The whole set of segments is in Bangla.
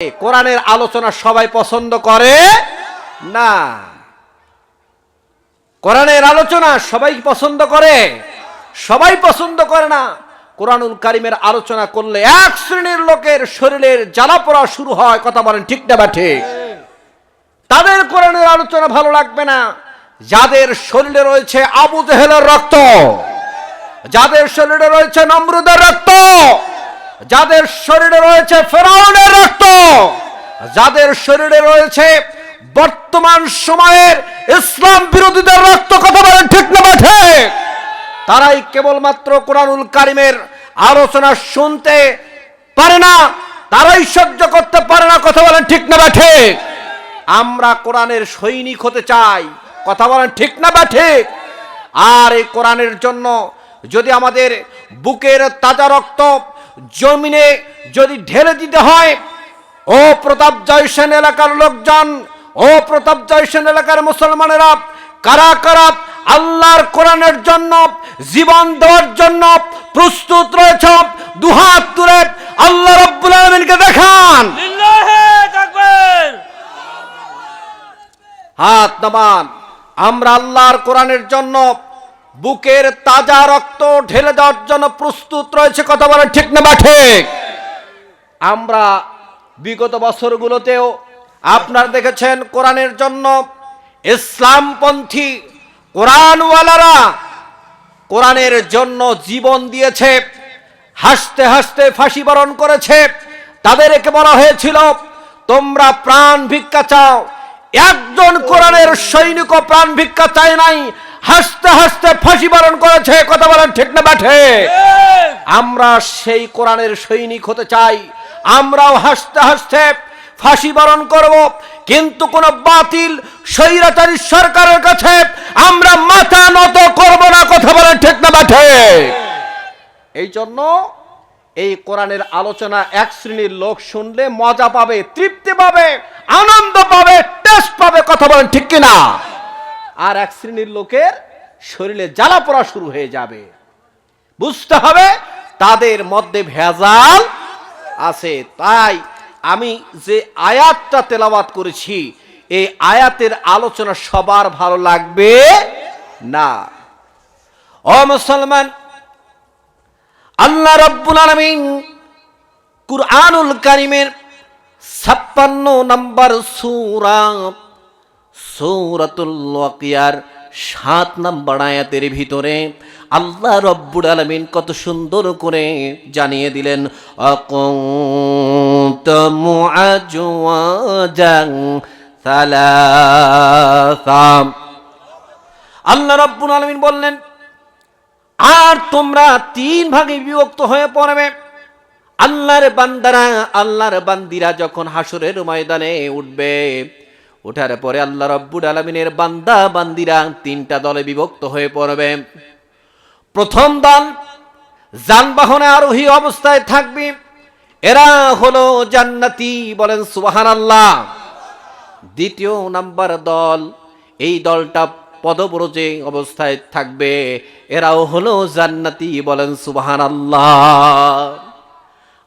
কোরআনের আলোচনা সবাই পছন্দ করে? না। কোরআনের আলোচনা সবাই পছন্দ করে? সবাই পছন্দ করে না। কোরআনুল কারিমের আলোচনা করলে এক শ্রেণির লোকের শরীরের জ্বালা পড়া শুরু হয়, কথা বলেন ঠিক না বা ঠিক? তাদের কোরআনের আলোচনা ভালো লাগবে না। যাদের শরীরে রয়েছে আবু জেহেলের রক্ত, যাদের শরীরে রয়েছে নমরুদের রক্ত যাদের শরীরে রয়েছে ফেরাউনের রক্ত, যাদের শরীরে রয়েছে বর্তমান সময়ের ইসলাম বিরোধীদের রক্ত, কথা বলেন ঠিক না ঠিক তারাই কেবলমাত্র কোরআনুল কারিমের আলোচনা শুনতে পারে না, তারাই সহ্য করতে পারে না, কথা বলেন ঠিক না বা ঠিক আমরা কোরআনের সৈনিক হতে চাই, কথা বলেন ঠিক না বা ঠিক আর এই কোরআনের জন্য যদি আমাদের বুকের তাজা রক্ত জমিনে যদি ঢেলে দিতে হয় ও প্রতাপ জয়সেন এলাকার লোকজন ও প্রতাপ জয়সেন এলাকার মুসলমানেরা কারা কারা আল্লাহর কোরআনের জন্য জীবন দেওয়ার জন্য প্রস্তুত রয়েছে দুহাত তুলে আল্লাহ রব্বুল আলমিনকে দেখান। হাত নামান আমরা আল্লাহর কোরআনের জন্য বুকের তাজা রক্ত ঢেলে দেওয়ার জন্য প্রস্তুত রয়েছে, কথা বলে ঠিক না বা ঠিক? আমরা বিগত বছরগুলোতেও আপনারা দেখেছেন কোরআনের জন্য ইসলামপন্থী কোরআনওয়ালারা কোরআনের জন্য জীবন দিয়েছে, হাসতে হাসতে ফাঁসি বরণ করেছে। তাদেরকে বলা হয়েছিল, তোমরা প্রাণ ভিক্ষা চাও, একজন কোরআনের সৈনিক প্রাণ ভিক্ষা চায় নাই হাসতে হাসতে ফাঁসি বরণ করেছে। কথা বলেন ঠিক না ব্যাঠে? আমরা সেই কোরআনের সৈনিক হতে চাই। আমরাও হাসতে হাসতে ফাঁসি বরণ করব। কিন্তু কোন বাতিল স্বৈরাচারী সরকারের কাছে আমরা মাথা নত করব না। কথা বলেন ঠিক না ব্যাঠে? এই জন্য এই কোরআনের আলোচনা এক শ্রেণির লোক শুনলে মজা পাবে তৃপ্তি পাবে আনন্দ পাবে টেস্ট পাবে। কথা বলেন ঠিক কিনা? আর এক শ্রেণির লোকের শরীরে জ্বালা পড়া শুরু হয়ে যাবে। বুঝতে হবে তাদের মধ্যে ভেজাল আছে। তাই আমি যে আয়াতটা তেলাওয়াত করেছি, এই আয়াতের আলোচনা সবার ভালো লাগবে না। ও মুসলমান, আল্লাহ রব্বুল আলামিন কুরআনুল কারিমের ছাপ্পান্ন নম্বর সূরা সূরাতুল সাত নম্বর আয়াতের ভিতরে আল্লাহ রব্বুল আলামিন কত সুন্দর করে জানিয়ে দিলেন আল্লাহ রব্বুল আলমিন বললেন, আর তোমরা তিন ভাগে বিভক্ত হয়ে পড়বে। আল্লাহর বান্দারা, আল্লাহর বান্দিরা যখন হাসরের ময়দানে উঠবে ওঠার পরে আল্লাহ রব্বুল আলমিনের বান্দা বান্দিরা তিনটা দলে বিভক্ত হয়ে পড়বে। প্রথম দল যানবাহনে আরোহী অবস্থায় থাকবে। এরা হলো জান্নাতি বলেন সুবাহান আল্লাহ দ্বিতীয় নাম্বার দল, এই দলটা পদব্রজে অবস্থায় থাকবে। এরাও হলো জান্নাতি বলেন সুবাহান আল্লাহ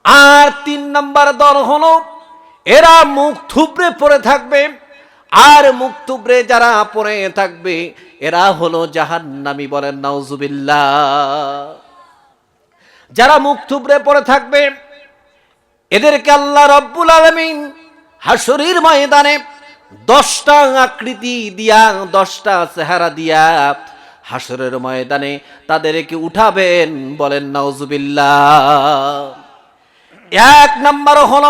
আর তিন নাম্বার দল হলো, এরা মুখ থুবড়ে পড়ে থাকবে। আর মুখ থুবড়ে যারা পরে থাকবে, এরা হলো জাহান্নামি বলেন, নাউজুবিল্লাহ। যারা মুখ পড়ে থাকবে, এদেরকে আল্লাহ রব্বুল আলমিন হাসুরির ময়দানে দশটা আকৃতি দিয়া, দশটা চেহারা দিয়া হাসরের ময়দানে তাদেরকে উঠাবেন বলেন, নাউজুবিল্লাহ। এক নম্বর হল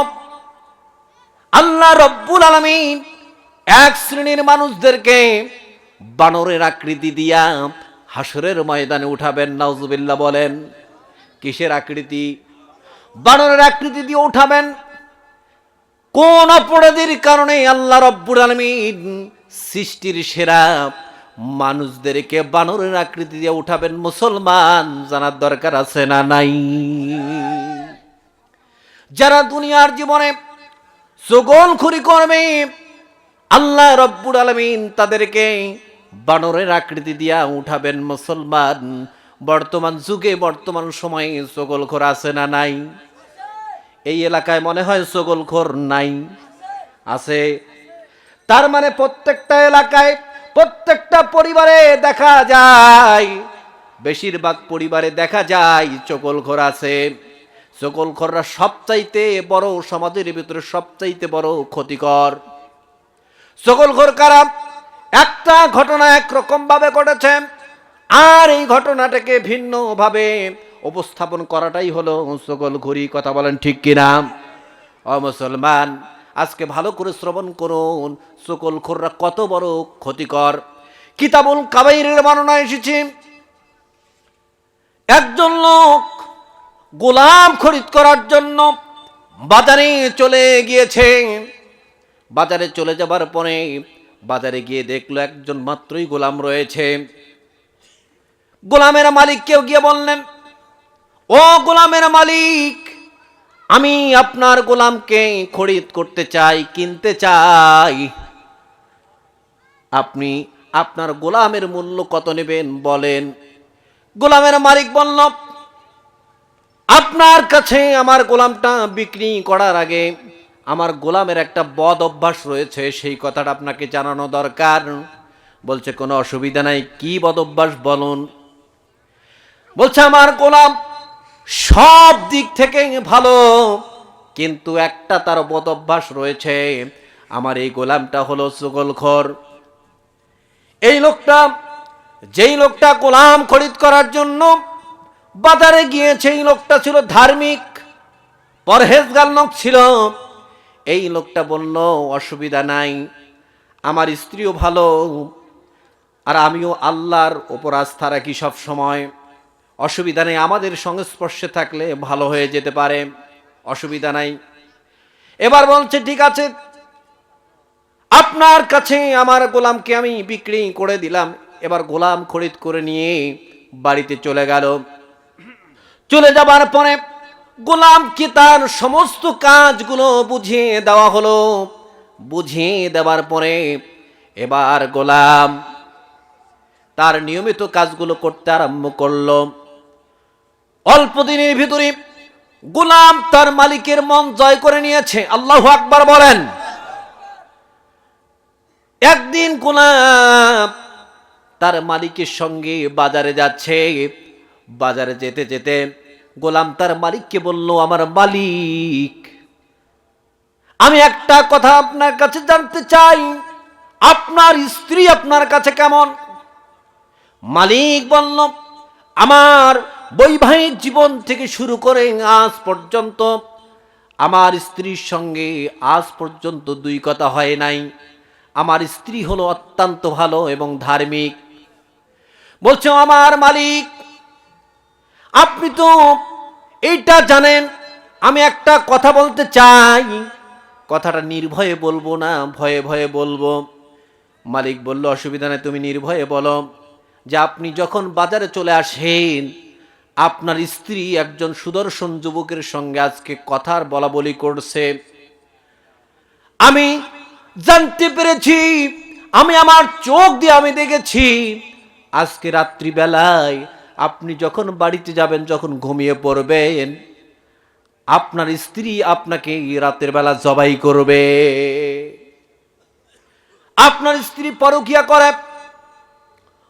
আল্লাহ রব্বুল আলমিন এক শ্রেণির মানুষদেরকে বানরের আকৃতি দিয়া হাসরের ময়দানে উঠাবেন, নাউজুবিল্লাহ বলেন। কিসের আকৃতি? বানরের আকৃতি দিয়ে উঠাবেন। কোন অপরাধীর কারণে আল্লাহ রব্বুর আলমিন সৃষ্টির সেরা মানুষদেরকে বানরের আকৃতি দিয়ে উঠাবেন? মুসলমান জানার দরকার আছে না নাই? যারা দুনিয়ার জীবনে খুরি করবে আল্লাহ রব্বুর আলমিন তাদেরকে বানরের আকৃতি দিয়া উঠাবেন মুসলমান। বর্তমান যুগে, বর্তমান সময়ে সকল খোর আছে না নাই? এই এলাকায় মনে হয় সগলখোর নাই। আছে। তার মানে প্রত্যেকটা এলাকায়, প্রত্যেকটা পরিবারে দেখা যায়, বেশিরভাগ পরিবারে দেখা যায় চকলখোর আছে। চকলখোররা সবচাইতে বড়, সমাজের ভিতরে সবচাইতে বড় ক্ষতিকর। চকলখোর কারা একটা ঘটনা একরকম ভাবে ঘটেছে, আর এই ঘটনাটাকে ভিন্ন ভাবে উপস্থাপন করাটাই হলো সকল ঘুরি কথা বলেন ঠিক কিনা? ও মুসলমান, আজকে ভালো করে শ্রবণ করুন, সকল খোররা কত বড় ক্ষতিকর। কিতাবুল কাবাইরের বর্ণনা এসেছে, একজন লোক গোলাম খরিদ করার জন্য বাজারে চলে গিয়েছে। বাজারে চলে যাবার পরে বাজারে গিয়ে দেখল একজন মাত্রই গোলাম রয়েছে। গোলামের মালিক কেউ গিয়ে বললেন, ও গোলামের মালিক, আমি আপনার গোলামকে খরিদ করতে চাই, কিনতে চাই। আপনি আপনার গোলামের মূল্য কত নেবেন বলেন? গোলামের মালিক বলল, আপনার কাছে আমার গোলামটা বিক্রি করার আগে আমার গোলামের একটা বদ অভ্যাস রয়েছে, সেই কথাটা আপনাকে জানানো দরকার। বলছে, কোনো অসুবিধা নাই, কি বদ অভ্যাস বলুন? বলছে, আমার গোলাম সব দিক থেকে ভালো, কিন্তু একটা তার বদ অভ্যাস রয়েছে, আমার এই গোলামটা হলো সুগলখর। এই লোকটা, যেই লোকটা গোলাম খরিদ করার জন্য বাজারে গিয়েছে, এই লোকটা ছিল ধার্মিক, পরহেজগার লোক ছিল। এই লোকটা বলল, অসুবিধা নাই, আমার স্ত্রীও ভালো, আর আমিও আল্লাহর ওপর আস্থা রাখি সব সময়। অসুবিধা নেই, আমাদের সংস্পর্শে থাকলে ভালো হয়ে যেতে পারে, অসুবিধা নাই। এবার বলছে, ঠিক আছে, আপনার কাছে আমার গোলামকে আমি বিক্রি করে দিলাম। এবার গোলাম খরিদ করে নিয়ে বাড়িতে চলে গেল। চলে যাবার পরে গোলামকে তার সমস্ত কাজগুলো বুঝিয়ে দেওয়া হলো? বুঝিয়ে দেওয়ার পরে এবার গোলাম তার নিয়মিত কাজগুলো করতে আরম্ভ করল। অল্প দিনের ভিতরে গোলাম তার মালিকের মন জয় করে নিয়েছে। আল্লাহ আকবার বলেন। একদিন গোলাম তার মালিকের সঙ্গে বাজারে যাচ্ছে। বাজারে যেতে যেতে গোলাম তার মালিককে বলল, আমার মালিক, আমি একটা কথা আপনার কাছে জানতে চাই। আপনার স্ত্রী আপনার কাছে কেমন? মালিক বলল, আমার বৈবাহিক জীবন থেকে শুরু করে আজ পর্যন্ত আমার স্ত্রীর সঙ্গে আজ পর্যন্ত দুই কথা হয় নাই। আমার স্ত্রী হলো অত্যন্ত ভালো এবং ধার্মিক। বলছে, আমার মালিক আপনি তো এইটা জানেন, আমি একটা কথা বলতে চাই। কথাটা নির্ভয়ে বলব না, ভয়ে ভয়ে বলব। মালিক বলল, অসুবিধা নেই, তুমি নির্ভয়ে বলো। যে আপনি যখন বাজারে চলে আসেন, আপনার স্ত্রী একজন সুদর্শন যুবকের সঙ্গে আজকে কথার বলা বলি করছে। আমি জানতে পেরেছি, আমি আমার চোখ দিয়ে আমি দেখেছি, আজকে রাত্রিবেলায় আপনি যখন বাড়িতে যাবেন, যখন ঘুমিয়ে পড়বেন, আপনার স্ত্রী আপনাকে রাতের বেলা জবাই করবে। আপনার স্ত্রী পরকিয়া করে।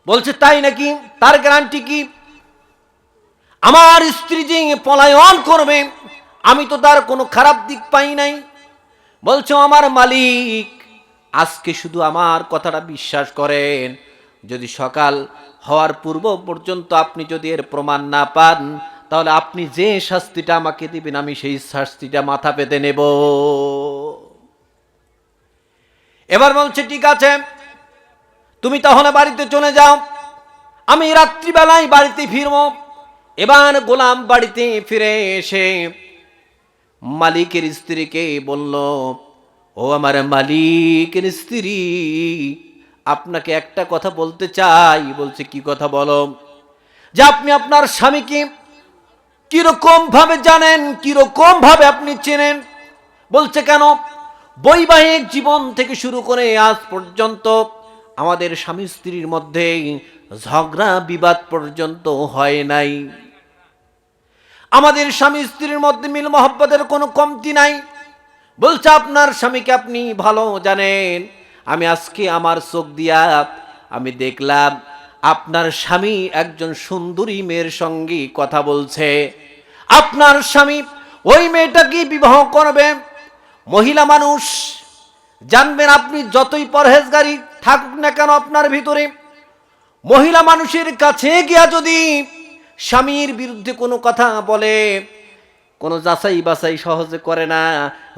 বলছে, তাই নাকি? তার গ্যারান্টি কি? আমার স্ত্রী যে পলায়ন করবে, আমি তো তার কোনো খারাপ দিক পাই নাই। বলছো, আমার মালিক, আজকে শুধু আমার কথাটা বিশ্বাস করেন। যদি সকাল হওয়ার পূর্ব পর্যন্ত আপনি যদি এর প্রমাণ না পান, তাহলে আপনি যে শাস্তিটা আমাকে দিবেন, আমি সেই শাস্তিটা মাথা পেতে নেব। এবার বলছে, ঠিক আছে, তুমি তাহলে বাড়িতে চলে যাও। আমি রাত্রিবেলায় বাড়িতে ফিরব। এবার গোলাম বাড়িতে ফিরে এসে মালিকের স্ত্রীকে বলল, ও আমার মালিকের স্ত্রী আপনাকে একটা কথা বলতে চাই। বলছে, কি কথা বলো? যে আপনি আপনার স্বামীকে কীরকম ভাবে জানেন কীরকম ভাবে আপনি চেনেন? বলছে, কেন? বৈবাহিক জীবন থেকে শুরু করে আজ পর্যন্ত আমাদের স্বামী স্ত্রীর মধ্যে ঝগড়া, বিবাদ পর্যন্ত হয় নাই। আমাদের স্বামী স্ত্রীর মধ্যে মিল মহব্বতের কোনো কমতি নাই। বলছে, আপনার স্বামীকে আপনি ভালো জানেন। আমি আজকে আমার চোখ দিয়া আমি দেখলাম, আপনার স্বামী একজন সুন্দরী মেয়ের সঙ্গে কথা বলছে। আপনার স্বামী ওই মেয়েটাকে বিবাহ করবে। মহিলা মানুষ, জানবেন আপনি যতই পরহেজগারি থাকুক না কেন আপনার ভিতরে। মহিলা মানুষের কাছে গিয়া যদি স্বামীর বিরুদ্ধে কোনো কথা বলে কোনো যাচাই বাছাই সহজে করে না।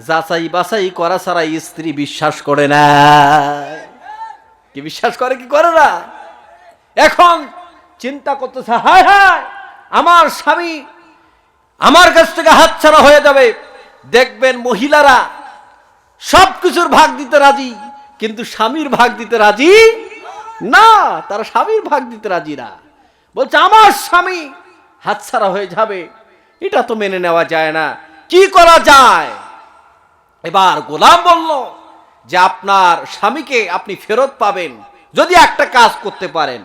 যাচাই বাছাই করা ছাড়া স্ত্রী বিশ্বাস করে না। কি বিশ্বাস করে, কি করে না? এখন চিন্তা করতেছে, হায় হায়, আমার স্বামী আমার কাছ থেকে হাতছাড়া হয়ে যাবে। দেখবেন মহিলারা সব কিছুর ভাগ দিতে রাজি, কিন্তু স্বামীর ভাগ দিতে রাজি না, তারা স্বামীর ভাগ দিতে রাজি না। বলছে, আমার স্বামী হাতছাড়া হয়ে যাবে। এটা তো মেনে নেওয়া যায় না। কি করা যায়? এবার গোলাম বলল যে, আপনার স্বামীকে আপনি ফেরত পাবেন যদি একটা কাজ করতে পারেন।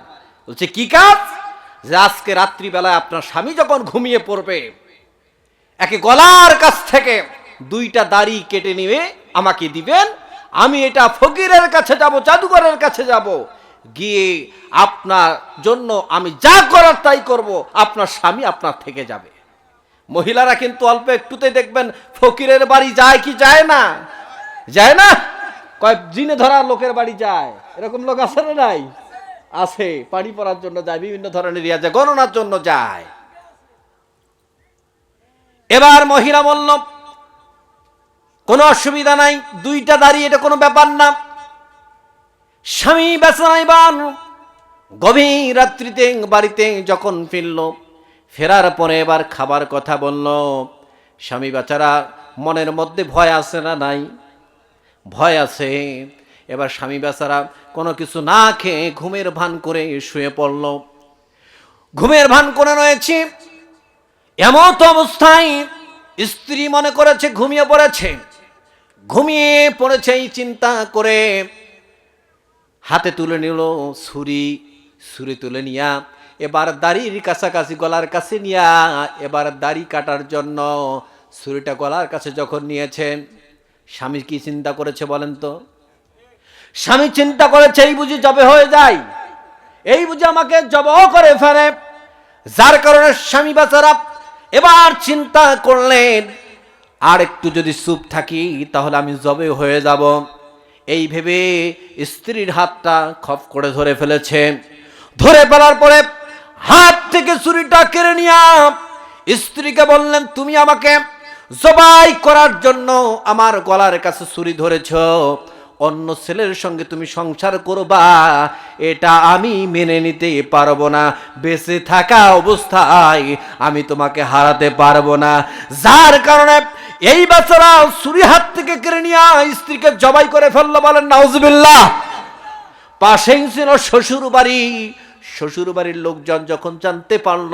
বলছে, কি কাজ? যে, আজকে রাত্রিবেলায় আপনার স্বামী যখন ঘুমিয়ে পড়বে, একে গলার কাছ থেকে দুইটা দাড়ি কেটে নিয়ে আমাকে দিবেন। আমি এটা ফকিরের কাছে যাব, জাদুঘরের কাছে যাব। গিয়ে আপনার জন্য আমি যা করার তাই করব। আপনার স্বামী আপনার থেকে যাবে। মহিলারা কিন্তু অল্প একটুতে দেখবেন ফকিরের বাড়ি যায় কি যায় না? যায় না? কয়, জিনে ধরা লোকের বাড়ি যায়। এরকম লোক আছে না নাই? আছে, পানি পড়ার জন্য যায়, বিভিন্ন ধরনের ইয়া যায় গণনার জন্য যায়। এবার মহিলা বলল, কোনো অসুবিধা নাই, দুইটা দাঁড়িয়ে এটা কোনো ব্যাপার না। স্বামী বেচনাইবান গভীর রাত্রিতে বাড়িতে যখন ফিরল ফেরার পরে এবার খাবার কথা বলল, স্বামী বেচারা, মনের মধ্যে ভয় আছে না নাই? ভয় আছে। এবার স্বামী বেচারা কোনো কিছু না খেয়ে ঘুমের ভান করে শুয়ে পড়ল। ঘুমের ভান করে রয়েছে। এমন অবস্থায় স্ত্রী মনে করেছে ঘুমিয়ে পড়েছে। ঘুমিয়ে পড়েছে এই চিন্তা করে হাতে তুলে নিল, ছুরি ছুরি তুলে নিয়া এবার দাড়ির কাছাকাছি গলার কাছে নিয়া, এবার দাড়ি কাটার জন্য ছুরিটা গলার কাছে যখন নিয়েছেন স্বামী কি চিন্তা করেছে বলেন তো? স্বামী চিন্তা করেছে, এই বুঝি জবে হয়ে যায়। এই বুঝি আমাকে জব করে ফেলে। যার কারণে স্বামী বাচ্চারা এবার চিন্তা করলেন, আর একটু যদি চুপ থাকি, তাহলে আমি জবে হয়ে যাব। এই ভেবে স্ত্রীর হাতটা খপ করে ধরে ফেলেছে। ধরে ফেলার পরে হাত থেকে ছুরিটা কেড়ে নিয়া স্ত্রীকে বললেন, তুমি আমাকে জবাই করার জন্য আমার গলার কাছে ছুরি ধরেছ। অন্য ছেলের সঙ্গে তুমি সংসার করবা। এটা আমি মেনে নিতে পারব না। বেঁচে থাকা অবস্থায় আমি তোমাকে হারাতে পারব না। যার কারণে এই বাচ্চারা ছুরি হাত থেকে কেড়ে নিয়ে স্ত্রীকে জবাই করে ফেলল বলেন, নাউজুবিল্লাহ। পাশেই ছিল শ্বশুর বাড়ি শ্বশুর বাড়ির লোকজন যখন জানতে পারল,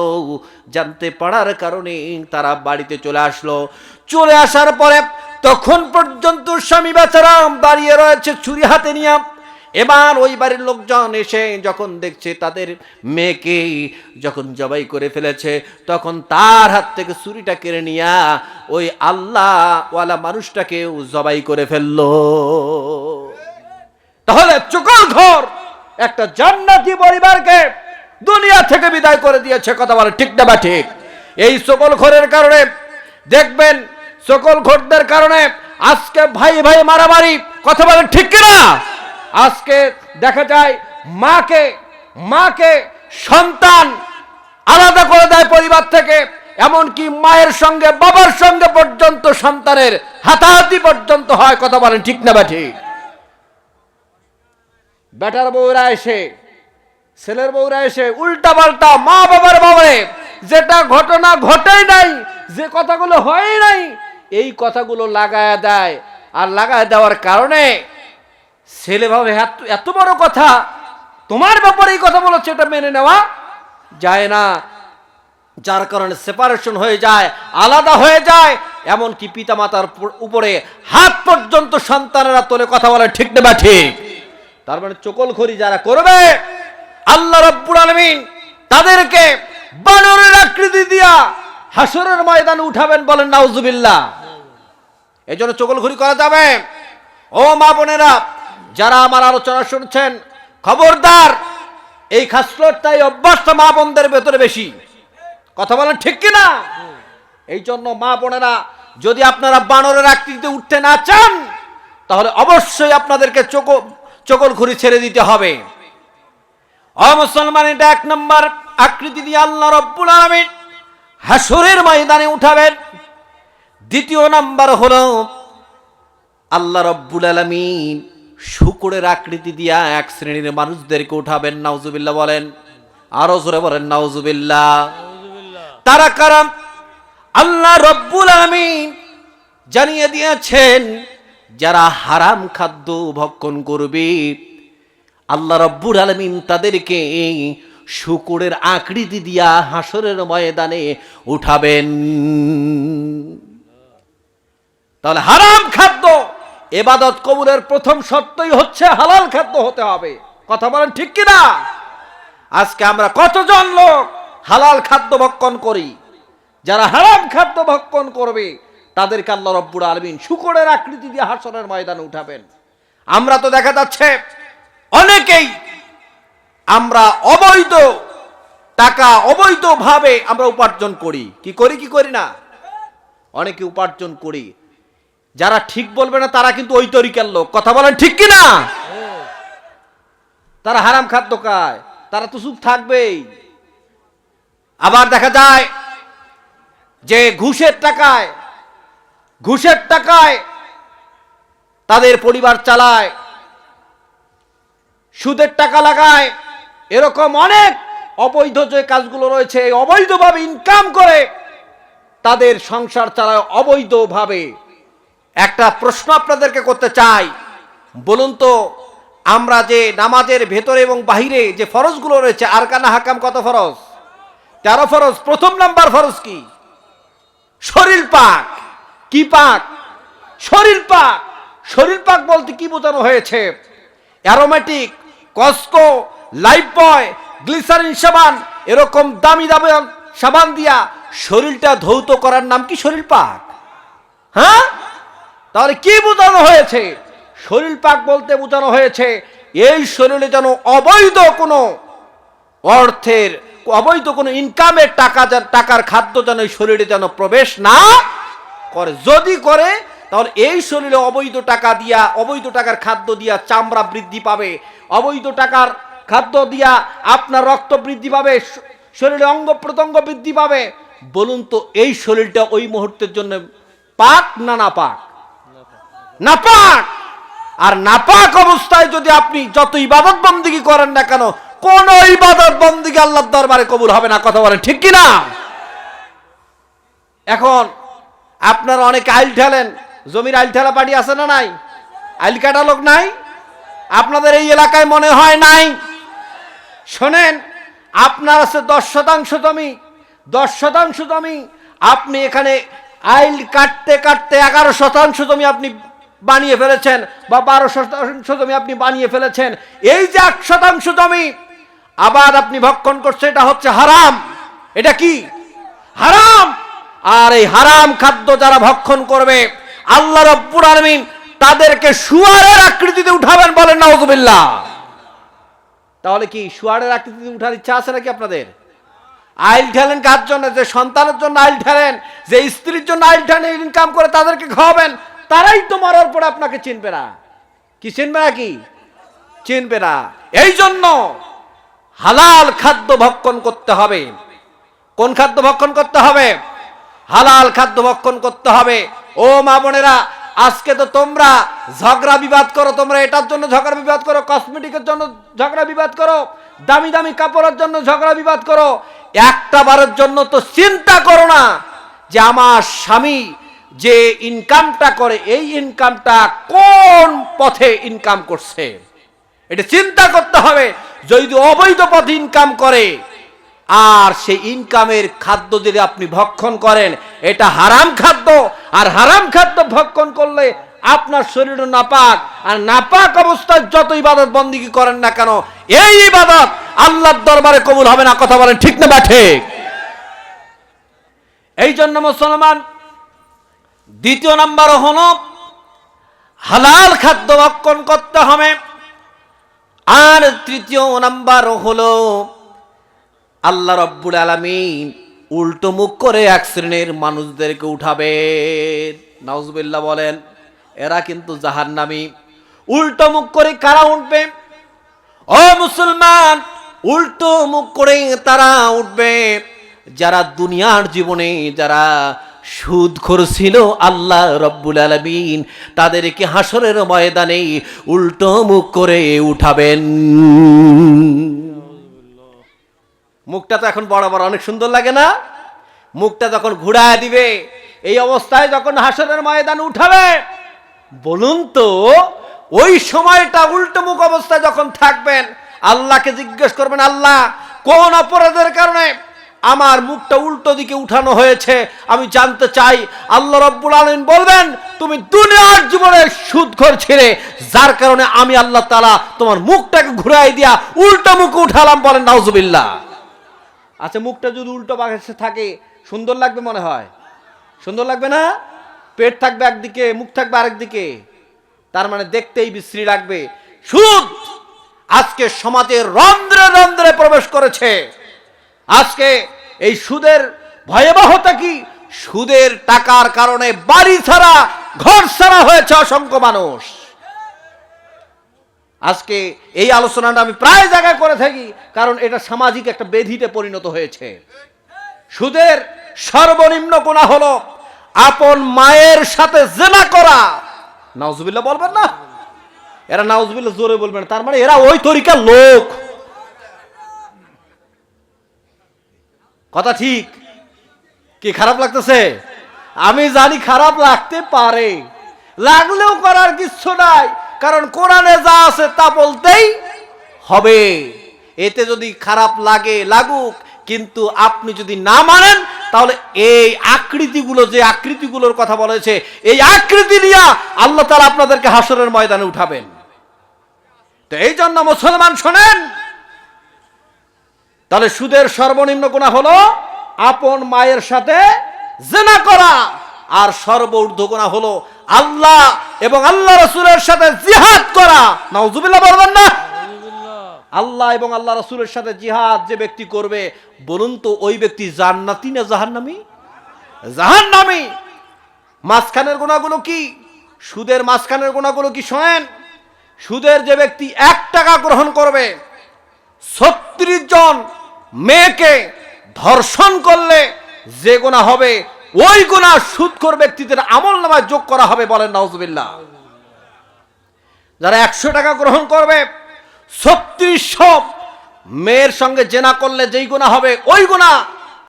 জানতে পারার কারণে তারা বাড়িতে চলে আসলো। চলে আসার পরে তখন পর্যন্ত স্বামী বেচারা দাঁড়িয়ে রয়েছে ছুরি হাতে নিয়ে। এবার ওই বাড়ির লোকজন এসে যখন দেখছে তাদের মেয়েকে যখন জবাই করে ফেলেছে, তখন তার হাত থেকে ছুরিটা কেড়ে নিয়া ওই আল্লাহওয়ালা মানুষটাকেও জবাই করে ফেলল। তাহলে চুকল ঘর একটা জান্নাতি পরিবারকে দুনিয়া থেকে বিদায় করে দিয়েছে, কথা বলে ঠিক না বা ঠিক? এই সকল ঘরের কারণে, দেখবেন সকল ঘরদের কারণে আজকে ভাই ভাই মারামারি, কথা বলে ঠিক কিনা? আজকে দেখা যায় মাকে মাকে সন্তান আলাদা করে দেয় পরিবার থেকে, এমনকি মায়ের সঙ্গে বাবার সঙ্গে পর্যন্ত সন্তানের হাতাহাতি পর্যন্ত হয়, কথা বলেন ঠিক না বা ঠিক? বেটার বউরা এসে, ছেলের বউরা এসে উল্টা পাল্টা মা বাবার বাবারে যেটা ঘটনা ঘটেই নাই, যে কথাগুলো হয় নাই, এই কথাগুলো লাগায় দেয়। আর লাগায় দেওয়ার কারণে ছেলে ভাবে এত বড় কথা, তোমার ব্যাপারে এই কথা বলেছে, এটা মেনে নেওয়া যায় না। যার কারণে সেপারেশন হয়ে যায়, আলাদা হয়ে যায়, এমনকি পিতামাতার উপর- উপরে হাত পর্যন্ত সন্তানেরা তোলে কথা বলে, ঠিক না বা ঠিক? তার মানে চকল খড়ি যারা করবে, আল্লাহ রব্বুল আলমিন তাদেরকে বানরের আকৃতি দিয়া হাসরের ময়দানে উঠাবেন বলেন, নাউজুবিল্লাহ। এই জন্য চকলঘুরি করা যাবে। ও মা বোনেরা, যারা আমার আলোচনা শুনছেন, খবরদার, এই খাসলতটাই অভ্যাসটা মা বোনদের ভেতরে বেশি। কথা বলেন ঠিক কিনা? এই জন্য মা বোনেরা, যদি আপনারা বানরের আকৃতিতে উঠতে না চান, তাহলে অবশ্যই আপনাদেরকে চোখ চকল ঘুরি ছেড়ে দিতে হবে। অ মুসলমান, এটা এক নম্বর আকৃতি দিয়ে আল্লাহ রব্বুল আলমিন হাসরের ময়দানে উঠাবেন। দ্বিতীয় নাম্বার হলো আল্লাহ রব্বুল আলমিন শুকুরের আকৃতি দিয়া এক শ্রেণির মানুষদেরকে উঠাবেন। নাউজুবিল্লাহ বলেন, আরও জোরে বলেন, নাউজুবিল্লাহ। তারা কারাম আল্লাহ রব্বুল আলমিন জানিয়ে দিয়েছেন যারা হারাম খাদ্য ভক্ষণ করবে, আল্লাহ রব্বুল আলমিন তাদেরকে শুকুরের আকৃতি দিয়া হাসরের ময়দানে উঠাবেন। তাহলে হারাম খাদ্য, এবাদত কবুলের প্রথম শর্তই হচ্ছে হালাল খাদ্য হতে হবে। কথা বলেন ঠিক কিনা? আজকে আমরা কতজন লোক হালাল খাদ্য ভক্ষণ করি? যারা হারাম খাদ্য ভক্ষণ করবে তাদেরকে আল্লাহ রব্বুর আলমিন শুকরের আকৃতি দিয়ে হাসনের ময়দানে উঠাবেন। আমরা তো দেখা যাচ্ছে অনেকেই আমরা অবৈধ টাকা অবৈধভাবে আমরা উপার্জন করি। কি করি কি করি না? অনেকে উপার্জন করি। যারা ঠিক বলবে না, তারা কিন্তু ওই তরিকার লোক। কথা বলেন ঠিক কি না? তারা হারাম খাদ্য খায়, তারা তো সুখ থাকবেই। আবার দেখা যায় যে ঘুষের টাকায় ঘুষের টাকায় তাদের পরিবার চালায়, সুদের টাকা লাগায়, এরকম অনেক অবৈধ যে কাজগুলো রয়েছে অবৈধভাবে ইনকাম করে তাদের সংসার চালায় অবৈধভাবে। একটা প্রশ্ন আপনাদেরকে করতে চাই, বলুন তো, আমরা যে নামাজের ভেতরে এবং বাহিরে যে ফরজগুলো রয়েছে আর কানা হাকাম কত ফরজ? তেরো ফরজ, প্রথম নাম্বার ফরজ কি? শরীর পাক। কি পাক? শরীর পাক। শরীর পাক বলতে কি বোঝানো হয়েছে? Aromatic Cosco, Lifebuoy, glycerine সাবান, এরকম দামি দামি সাবান দিয়া শরীরটা ধৌত করার নাম কি শরীর পাক? হ্যাঁ? তাহলে কি বোঝানো হয়েছে? শরীর পাক বলতে বোঝানো হয়েছে, এই শরীরে যেন অবৈধ কোনো অর্থের, অবৈধ কোনো ইনকামের টাকা টাকার খাদ্য যেন এই শরীরে যেন প্রবেশ না করে। যদি করে, তাহলে এই শরীরে অবৈধ টাকা দিয়া, অবৈধ টাকার খাদ্য দিয়া চামড়া বৃদ্ধি পাবে। অবৈধ টাকার খাদ্য দিয়া আপনার রক্ত বৃদ্ধি পাবে শরীরে অঙ্গ প্রত্যঙ্গ বৃদ্ধি পাবে। বলুন তো, এই শরীরটা ওই মুহূর্তের জন্য পাক না না পাক নাপাক! আর নাপাক অবস্থায় যদি আপনি যত ইবাদত বন্দিগি করেন না কেন, কোন ইবাদত বন্দিগি আল্লাহর দরবারে কবুল হবে না, কথা বলেন ঠিক কি না এখন আপনারা অনেকে আইল ঠেলেন। জমির আইল ঠেলা পাটি আছে না নাই? আইল কাটা লোক নাই? আপনাদের এই এলাকায় মনে হয় নাই? শোনেন, আপনার আছে দশ শতাংশ জমি। দশ শতাংশ জমি আপনি এখানে আইল কাটতে কাটতে এগারো শতাংশ জমি আপনি বানিয়ে ফেলেছেন বা বারো শতাংশ জমি আপনি বানিয়ে ফেলেছেন। এই যে এক শতাংশ জমি আবার আপনি ভক্ষণ করছে এটা হচ্ছে হারাম। এটা কি? হারাম! আর এই হারাম খাদ্য যারা ভক্ষণ করবে, আল্লাহ রব্বুর আলমিন তাদেরকে সুয়ারের আকৃতিতে উঠাবেন বলেন, নাউজুবিল্লাহ। তাহলে কি সুয়ারের আকৃতিতে উঠার ইচ্ছা আছে নাকি আপনাদের? আইল ঠেলেন কার জন্য? যে সন্তানের জন্য আইল ঠেলেন, যে স্ত্রীর জন্য আইল ঠেলেন, ইনকাম করে তাদেরকে খাওয়াবেন, তারাই তো মরার পরে আপনাকে চিনবে না। কি চিনবে না কি? চিনবে না। এই জন্য হালাল খাদ্য ভক্ষণ করতে হবে। কোন খাদ্য ভক্ষণ করতে হবে? হালাল খাদ্য ভক্ষণ করতে হবে। ও মা বোনেরা, আজকে তো তোমরা ঝগড়া বিবাদ করো, তোমরা এটার জন্য ঝগড়া বিবাদ করো কসমেটিকের জন্য ঝগড়া বিবাদ করো, দামি দামি কাপড়ের জন্য ঝগড়া বিবাদ করো। একটা বারের জন্য তো চিন্তা করো না যে আমার স্বামী যে ইনকামটা করে, এই ইনকামটা কোন পথে ইনকাম করছে। এটা চিন্তা করতে হবে, যদি অবৈধ পথে ইনকাম করে আর সেই ইনকামের খাদ্য যদি আপনি ভক্ষণ করেন, এটা হারাম খাদ্য। আর হারাম খাদ্য ভক্ষণ করলে আপনার শরীর নাপাক। আর নাপাক অবস্থায় যত ইবাদত বন্দিগি করেন না কেন, এই ইবাদত আল্লাহর দরবারে কবুল হবে না। কথা বলেন, ঠিক না বা ঠিক এই জন্য মুসলমান, দ্বিতীয় নাম্বার হলো, হালাল খাদ্য ভক্ষণ করতে হবে। আর তৃতীয় নাম্বার হলো আল্লাহ রব্বুল আলমিন উল্টো মুখ করে এক শ্রেণির মানুষদেরকে উঠাবে নাউজবিল্লাহ বলেন, এরা কিন্তু জাহান্নামী। উল্টো মুখ করে কারা উঠবে? ও মুসলমান, উল্টো মুখ করে তারা উঠবে। যারা দুনিয়ার জীবনে যারা সুদ ছিল আল্লাহ রব্বুল আলমিন, তাদেরকে হাসরের ময়দানে উল্টো মুখ করে উঠাবেন। মুখটা তো এখন বড় অনেক সুন্দর লাগে না? মুখটা যখন ঘুরায় দিবে, এই অবস্থায় যখন হাসরের ময়দান উঠাবে, বলুন তো, ওই সময়টা উল্টো মুখ অবস্থায় যখন থাকবেন, আল্লাহকে জিজ্ঞেস করবেন, আল্লাহ, কোন অপরাধের কারণে আমার মুখটা উল্টো দিকে উঠানো হয়েছে? আমি জানতে চাই, আল্লাহ রব্বুল আলমিন বলবেন, তুমি দুনিয়ার জীবনে সুদ ছিলে, যার কারণে আমি আল্লাহ তালা তোমার মুখটাকে ঘুরাই দিয়া উল্টো মুখে উঠালাম বলেন, নাউজুবিল্লাহ। আচ্ছা মুখটা যদি উল্টো বাঘে থাকে, সুন্দর লাগবে মনে হয়? সুন্দর লাগবে না? পেট থাকবে একদিকে, মুখ থাকবে আরেকদিকে। তার মানে দেখতেই বিশ্রী লাগবে। সুদ আজকে সমাজে রন্ধ্রে রন্ধ্রে প্রবেশ করেছে। আজকে এই সুদের ভয়াবহতা কি? সুদের টাকার কারণে বাড়ি ছাড়া, ঘর ছাড়া হয়েছে অসংখ্য মানুষ। আজকে এই আলোচনাটা আমি প্রায় জায়গায় করে থাকি, কারণ এটা সামাজিক একটা বেধিতে পরিণত হয়েছে। সুদের সর্বনিম্ন গুণা হলো আপন মায়ের সাথে জেনা করা। নাউজুবিল্লাহ বলবেন না? এরা নাউজুবিল্লাহ জোরে বলবেন তার মানে এরা ওই তরিকার লোক। কথা ঠিক? কি খারাপ লাগতেছে? আমি জানি খারাপ লাগতে পারে, লাগলেও করার কিচ্ছু নাই। কারণ কোরআনে যা আছে তা বলতেই হবে। এতে যদি খারাপ লাগে, লাগুক, কিন্তু আপনি যদি না মানেন, তাহলে এই আকৃতিগুলো, যে আকৃতিগুলোর কথা বলেছে এই আকৃতি নিয়ে আল্লাহ তালা আপনাদেরকে হাসরের ময়দানে উঠাবেন। তো এই জন্য মুসলমান শোনেন, তাহলে সুদের সর্বনিম্ন গুণা হলো আপন মায়ের সাথে জেনা করা, আর সর্বঊর্ধ্ব গুণা হলো আল্লাহ এবং আল্লাহ রসুলের সাথে জিহাদ করা। নাউজুবিল্লাহ বলবেন না? আল্লাহ এবং আল্লাহ রসুলের সাথে জিহাদ যে ব্যক্তি করবে, বলুন তো ওই ব্যক্তি জান্নাতি না জাহান্নামি? জাহান্নামি। মাঝখানের গোনাগুলো কি? সুদের মাঝখানের গোনাগুলো কি শোনেন? সুদের যে ব্যক্তি এক টাকা গ্রহণ করবে, ছত্রিশ জন মেয়েকে ধর্ষণ করলে যে গোনা হবে ওই গুণা সুৎখর ব্যক্তিদের আমল নামায় যোগ করা হবে বলেন নজবিল্লা যারা একশো টাকা গ্রহণ করবে, ছত্রিশশো মেয়ের সঙ্গে জেনা করলে যেই গুণা হবে, ওই গোনা